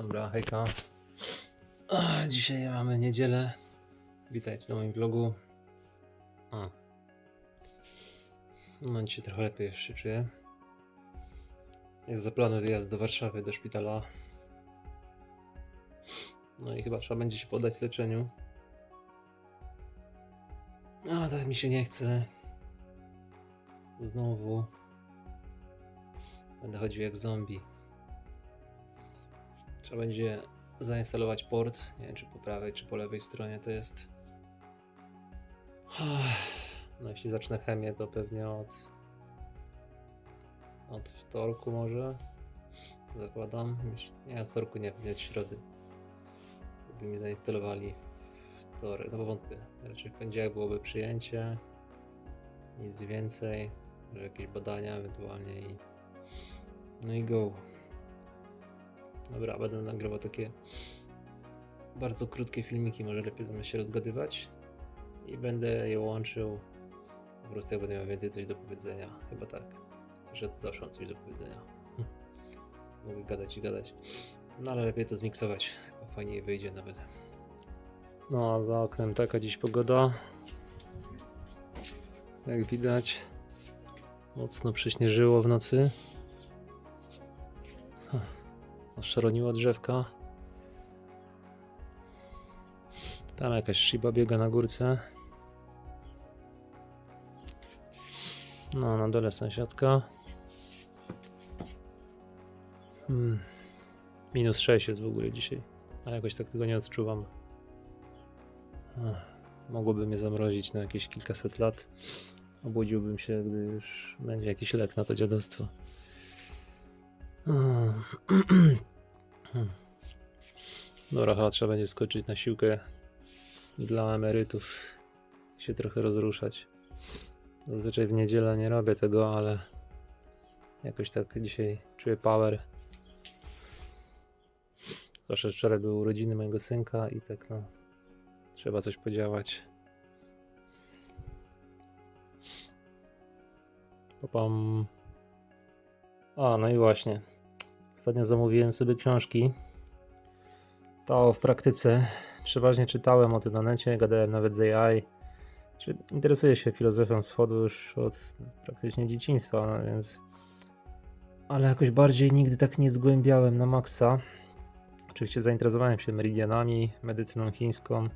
Dobra, hejka. Dzisiaj mamy niedzielę. Witajcie na moim vlogu. A. No dzisiaj trochę lepiej już czuję. Jest za planu wyjazd do Warszawy, do szpitala. No i chyba trzeba będzie się podać leczeniu. A tak mi się nie chce. Znowu. Będę chodził jak zombie. Trzeba będzie zainstalować port. Nie wiem, czy po prawej, czy po lewej stronie to jest. No, jeśli zacznę chemię, to pewnie od. Od wtorku może. Zakładam. Nie, od wtorku nie, pewnie od środy. By mi zainstalowali wtorek. No bo wątpię. Raczej w poniedziałek byłoby przyjęcie. Nic więcej. Jakieś badania ewentualnie i. No i go. Dobra, będę nagrywał takie bardzo krótkie filmiki, może lepiej zamiast się rozgadywać. I będę je łączył po prostu jak będę miał więcej coś do powiedzenia. Chyba tak. To zawsze mam coś do powiedzenia. Mogę gadać i gadać. No ale lepiej to zmiksować. Chyba fajniej wyjdzie nawet. No a za oknem taka dziś pogoda. Jak widać, mocno przyśnieżyło w nocy. Oszaroniło drzewka. Tam jakaś shiba biega na górce. No, na dole sąsiadka. Hmm. Minus 6 jest w ogóle dzisiaj. Ale jakoś tak tego nie odczuwam. Ach, mogłoby mnie zamrozić na jakieś kilkaset lat. Obudziłbym się, gdy już będzie jakiś lek na to dziadostwo. Ach. Dobra, chyba trzeba będzie skoczyć na siłkę dla emerytów. Się trochę rozruszać. Zazwyczaj w niedzielę nie robię tego, ale jakoś tak dzisiaj czuję power. Zwłaszcza wczoraj były urodziny mojego synka i tak no trzeba coś podziałać. Popam. A, no i właśnie. Ostatnio zamówiłem sobie książki. To w praktyce przeważnie czytałem o tym na necie, gadałem nawet z AI. Czy interesuję się filozofią wschodu już od praktycznie dzieciństwa, no więc. Ale jakoś bardziej nigdy tak nie zgłębiałem na maksa. Oczywiście zainteresowałem się meridianami, medycyną chińską,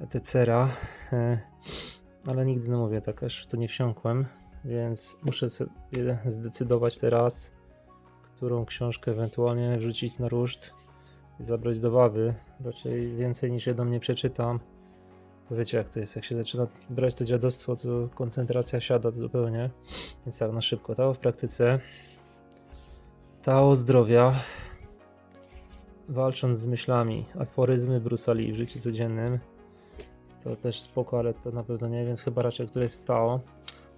etc. e, Ale nigdy, no mówię, tak aż w to nie wsiąkłem, więc muszę zdecydować teraz, którą książkę ewentualnie wrzucić na ruszt i zabrać do bawy. Raczej więcej niż jedną nie przeczytam. Wiecie jak to jest, jak się zaczyna brać to dziadostwo, to koncentracja siada zupełnie. Więc tak, na szybko. Tao w praktyce. Tao zdrowia. Walcząc z myślami. Aforyzmy Bruce Lee w życiu codziennym. To też spoko, ale to na pewno nie, więc chyba raczej któreś z Tao.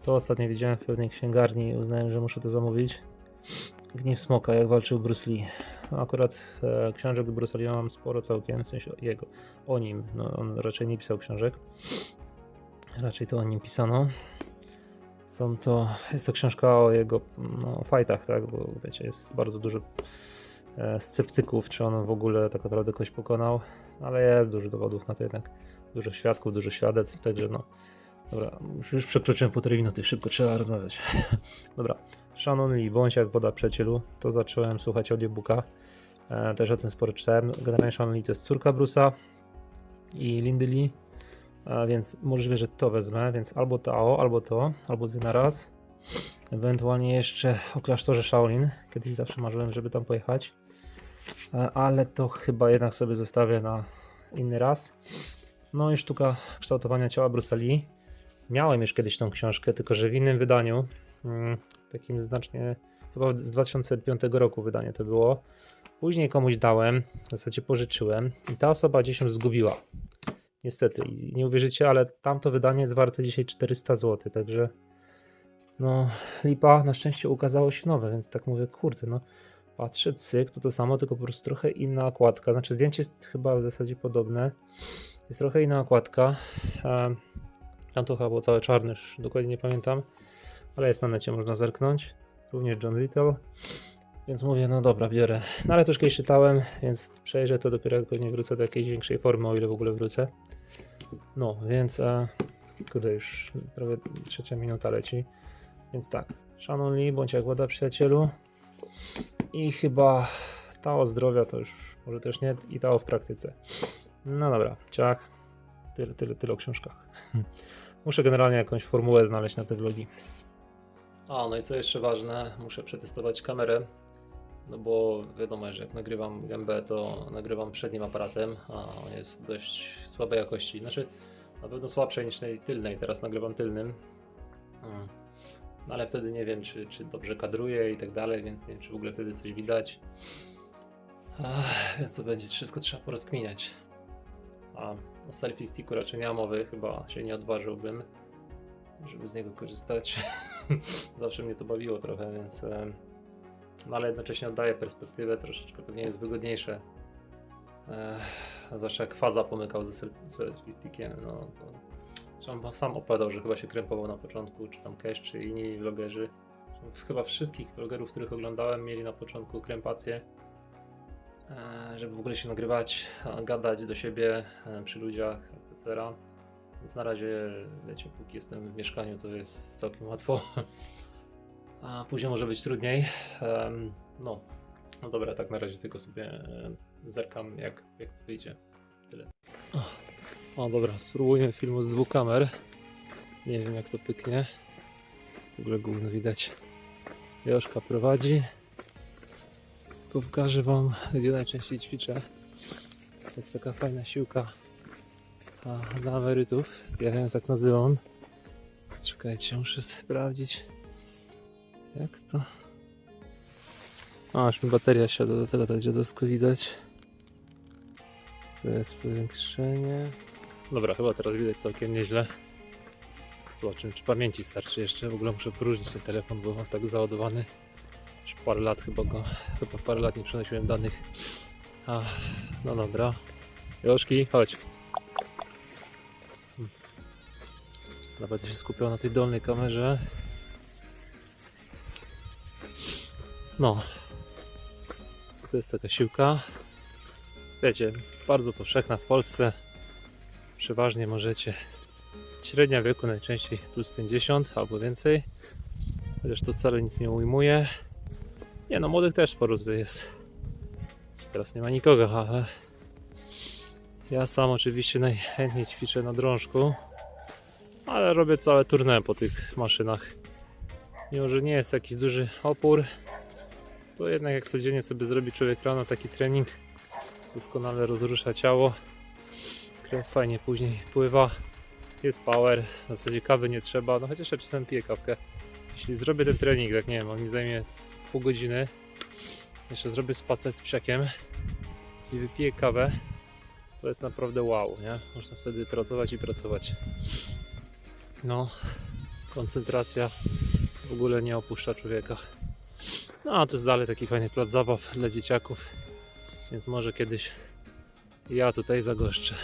To ostatnio widziałem w pewnej księgarni i uznałem, że muszę to zamówić. Gniew Smoka, jak walczył Bruce Lee. No Akurat e, książek Bruce Lee mam sporo całkiem, w sensie jego, o nim. No, on raczej nie pisał książek. Raczej to o nim pisano. Są to, jest to książka o jego no, fightach, tak, bo wiecie, jest bardzo dużo e, sceptyków, czy on w ogóle tak naprawdę kogoś pokonał, ale jest dużo dowodów na to jednak, dużo świadków, dużo świadectw, także no, dobra, już, już przekroczyłem półtorej minuty, szybko trzeba rozmawiać. dobra, Lee, Bądź jak woda przyjacielu, to zacząłem słuchać audiobooka, e, też o tym sporo czytałem, generalnie Lee to jest córka Bruce'a i Lindy Lee, a więc możliwe, że to wezmę, więc albo Tao, albo to, albo dwie na raz. Ewentualnie jeszcze o klasztorze Shaolin. Kiedyś zawsze marzyłem, żeby tam pojechać. E, Ale to chyba jednak sobie zostawię na inny raz. No i sztuka kształtowania ciała Bruce'a Lee. Miałem już kiedyś tą książkę, tylko że w innym wydaniu. mm, Takim znacznie, chyba z 2005 roku wydanie to było. Później komuś dałem, w zasadzie pożyczyłem i ta osoba gdzieś ją zgubiła. Niestety, nie uwierzycie, ale tamto wydanie jest warte dzisiaj 400 zł, także no lipa, na szczęście ukazało się nowe, więc tak mówię, kurde, no patrzę, cyk, to to samo, tylko po prostu trochę inna okładka, znaczy zdjęcie jest chyba w zasadzie podobne, jest trochę inna okładka, tam to chyba było całe czarne, już dokładnie nie pamiętam, ale jest na necie, można zerknąć, również John Little, Więc mówię, no dobra, biorę. No ale troszkę już czytałem, więc przejrzę to dopiero jak pewnie wrócę do jakiejś większej formy, o ile w ogóle wrócę. No, więc e, kurde, już prawie trzecia minuta leci. Więc tak, Lee, bądź jak woda przyjacielu. I chyba Tao zdrowia to już może też nie i Tao w praktyce. No dobra, ciach. Tyle, tyle, tyle o książkach. Muszę generalnie jakąś formułę znaleźć na te vlogi. A, no i co jeszcze ważne, muszę przetestować kamerę. No bo wiadomo, że jak nagrywam gębę, to nagrywam przednim aparatem, a on jest dość słabej jakości. Znaczy, na pewno słabszej niż tej tylnej. Teraz nagrywam tylnym. Mm. No ale wtedy nie wiem, czy, czy dobrze kadruje i tak dalej, więc nie wiem, czy w ogóle wtedy coś widać. Ach, więc to będzie wszystko trzeba porozkminiać. A o selfie sticku raczej nie ma mowy, chyba się nie odważyłbym, żeby z niego korzystać. Zawsze mnie to bawiło trochę, więc. em, No ale jednocześnie oddaje perspektywę, troszeczkę pewnie jest wygodniejsze. Ech, zwłaszcza jak faza pomykał ze self- selfie stickiem, no to. Sam opowiadał, że chyba się krępował na początku, czy tam Cash, czy inni vlogerzy. Chyba wszystkich vlogerów, których oglądałem, mieli na początku krępację e, żeby w ogóle się nagrywać, a gadać do siebie e, przy ludziach, etc. Więc na razie, wiecie, póki jestem w mieszkaniu, to jest całkiem łatwo. A później może być trudniej. No, no dobra, tak na razie tylko sobie e, zerkam, jak, jak to wyjdzie. Tyle. O, dobra, spróbujmy filmu z dwóch kamer. Nie wiem, jak to pyknie. W ogóle gówno widać. Joszka prowadzi. Pokażę Wam, gdzie najczęściej ćwiczę. To jest taka fajna siłka dla emerytów. Ja ją tak nazywam. Czekajcie, muszę sprawdzić. Jak to? A, aż mi bateria siada do tego, tak dziadowsko widać. To jest powiększenie. Dobra, chyba teraz widać całkiem nieźle. Zobaczymy, czy pamięci starczy jeszcze. W ogóle muszę próżnić ten telefon, bo mam tak załadowany. Już parę lat chyba go, chyba parę lat nie przenosiłem danych. A, no dobra. Joszki, chodź. Hmm. Dobra, będę się skupiał na tej dolnej kamerze. No. To jest taka siłka. Wiecie, bardzo powszechna w Polsce. Przeważnie możecie. Średnia wieku najczęściej plus 50 albo więcej. Chociaż to wcale nic nie ujmuje. Nie no, młodych też sporo tutaj jest. Teraz nie ma nikogo, ale ja sam oczywiście najchętniej ćwiczę na drążku, ale robię całe tournée po tych maszynach. Mimo, że nie jest jakiś duży opór, to jednak jak codziennie sobie zrobi człowiek rano taki trening, doskonale rozrusza ciało, krew fajnie później pływa, jest power, w zasadzie kawy nie trzeba, no chociaż ja czasem piję kawkę. Jeśli zrobię ten trening, tak nie wiem, on mi zajmie pół godziny, jeszcze zrobię spacer z psiakiem i wypiję kawę, to jest naprawdę wow, nie? Można wtedy pracować i pracować. No, koncentracja w ogóle nie opuszcza człowieka. No, a to jest dalej taki fajny plac zabaw dla dzieciaków, więc może kiedyś ja tutaj zagoszczę.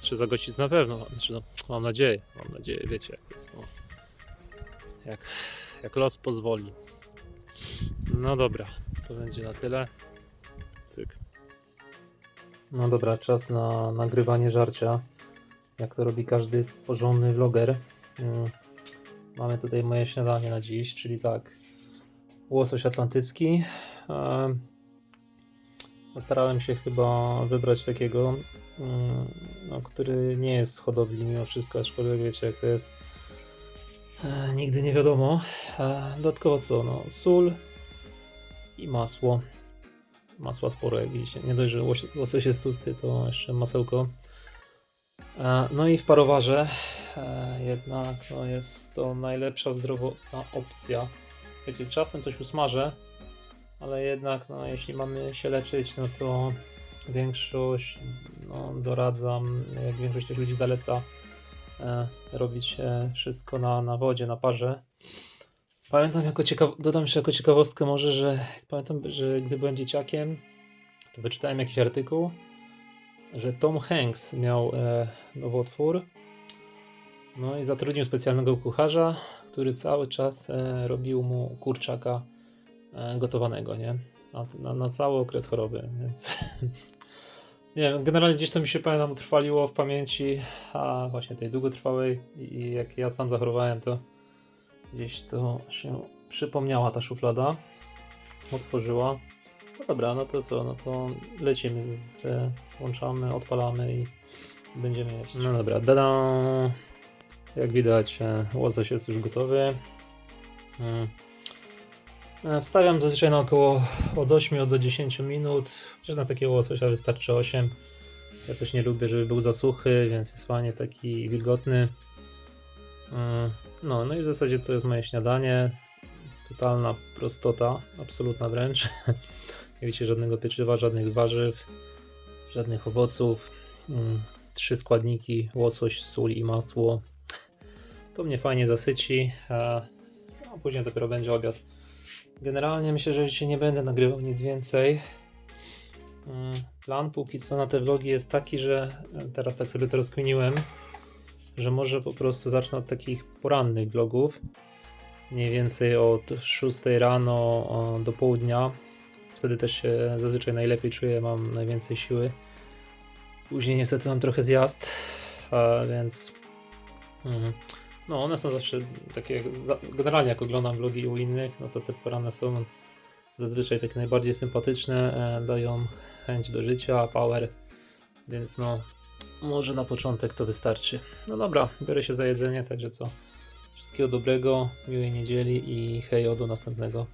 Czy zagościć na pewno, znaczy no, mam nadzieję, mam nadzieję, wiecie jak to jest. No. Jak, jak los pozwoli. No dobra, to będzie na tyle. Cyk. No dobra, czas na nagrywanie żarcia. Jak to robi każdy porządny vloger. Mm, Mamy tutaj moje śniadanie na dziś, czyli tak. Łosoś atlantycki. Em, Starałem się chyba wybrać takiego, mm, no, który nie jest z hodowli mimo wszystko, aczkolwiek wiecie jak to jest. E, nigdy nie wiadomo. E, dodatkowo co? No, sól i masło. Masła sporo, jak widzicie. Nie dość, że łos- łosoś jest tłusty, to jeszcze masełko. E, no i w parowarze e, jednak no, jest to najlepsza zdrowotna opcja. Wiecie, czasem coś usmażę, ale jednak no, jeśli mamy się leczyć, no to większość no, doradzam, jak większość też ludzi zaleca e, robić wszystko na, na wodzie, na parze. Pamiętam jako ciekaw... dodam jeszcze jako ciekawostkę może, że pamiętam, że gdy byłem dzieciakiem, to wyczytałem jakiś artykuł, że Tom Hanks miał e, nowotwór, no i zatrudnił specjalnego kucharza, który cały czas e, robił mu kurczaka e, gotowanego, nie? Na, na, na cały okres choroby, więc nie wiem, generalnie gdzieś to mi się pamiętam utrwaliło w pamięci, a właśnie tej długotrwałej i, i jak ja sam zachorowałem, to gdzieś to się przypomniała ta szuflada, otworzyła. No dobra, no to co, no to lecimy, z, e, włączamy, odpalamy i będziemy jeść. No dobra, dada. Jak widać, e, łosoś jest już gotowy. Mm. E, Wstawiam zazwyczaj na około od 8 do 10 minut. Chociaż na takiego łososia wystarczy 8. Ja też nie lubię, żeby był za suchy, więc jest fajnie taki wilgotny. No, no i w zasadzie to jest moje śniadanie. Totalna prostota, absolutna wręcz. Nie wiecie żadnego pieczywa, żadnych warzyw, żadnych owoców. Mm, Trzy składniki: łosoś, sól i masło. To mnie fajnie zasyci. a później dopiero będzie obiad. Generalnie myślę, że dzisiaj nie będę nagrywał nic więcej. Mm, Plan póki co na te vlogi jest taki, że teraz tak sobie to rozkminiłem, że może po prostu zacznę od takich porannych vlogów. Mniej więcej od 6 rano do południa. Wtedy też się zazwyczaj najlepiej czuję, mam najwięcej siły. Później niestety mam trochę zjazd, więc. Mhm. No, one są zawsze takie. Generalnie, jak oglądam vlogi u innych, no to te poranne są zazwyczaj takie najbardziej sympatyczne, e, dają chęć do życia, power, więc no, może na początek to wystarczy. No dobra, biorę się za jedzenie, także co. Wszystkiego dobrego, miłej niedzieli i hejo do następnego.